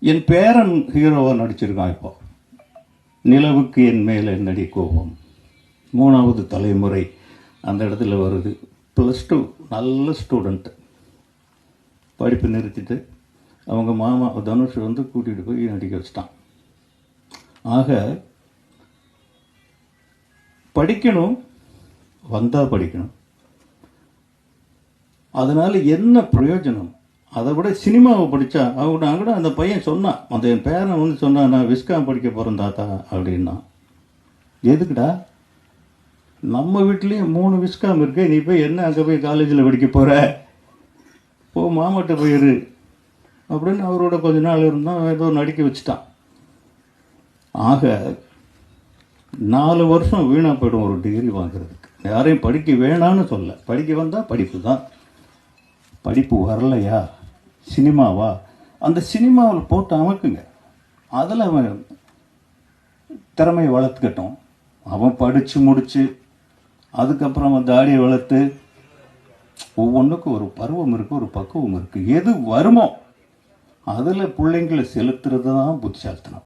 என் பேரன் ஹீரோவாக நடிச்சிருக்கான் இப்போ. நிலவுக்கு என் மேலே நடி கோபம்? மூணாவது தலைமுறை அந்த இடத்துல வருது. ப்ளஸ் டூ நல்ல ஸ்டூடெண்ட்டு படிப்பு நிறுத்திட்டு அவங்க மாமா தனுஷ் வந்து கூட்டிகிட்டு போய் நடிக்க வச்சிட்டான். ஆக படிக்கணும் வந்தால் படிக்கணும். அதனால் என்ன பிரயோஜனம்? அதை விட சினிமாவை படித்தா அவங்க கூட அந்த பையன் சொன்னான் அந்த என் பேரன் வந்து சொன்னான் நான் விஸ்காம் படிக்க போகிறேன் தாத்தா அப்படின்னா. எதுக்குடா? நம்ம வீட்லேயும் மூணு விஸ்காம் இருக்கு நீ போய் என்ன அங்கே போய் காலேஜில் படிக்க போகிற போ மாமாட்ட போயிரு அப்படின்னு அவரோட கொஞ்ச நாள் இருந்தால் ஏதோ நடிக்க வச்சுட்டான். ஆக நாலு வருஷம் வீணாக போயிடும் ஒரு டிகிரி வாங்குறதுக்கு. யாரையும் படிக்க வேணான்னு சொல்ல. படிக்க வந்தால் படிப்பு தான். படிப்பு வரலையா? சினிமாவா? அந்த சினிமாவில் போட்டு அமைக்குங்க. அதில் அவன் திறமையை வளர்த்துக்கட்டும். அவன் படித்து முடித்து அதுக்கப்புறம் அவன் தாடியை வளர்த்து ஒவ்வொன்றுக்கும் ஒரு பருவம் இருக்குது ஒரு பக்குவம் இருக்குது எது வருமோ அதில் பிள்ளைங்களை செலுத்துறது தான் புத்திசாலித்தனம்.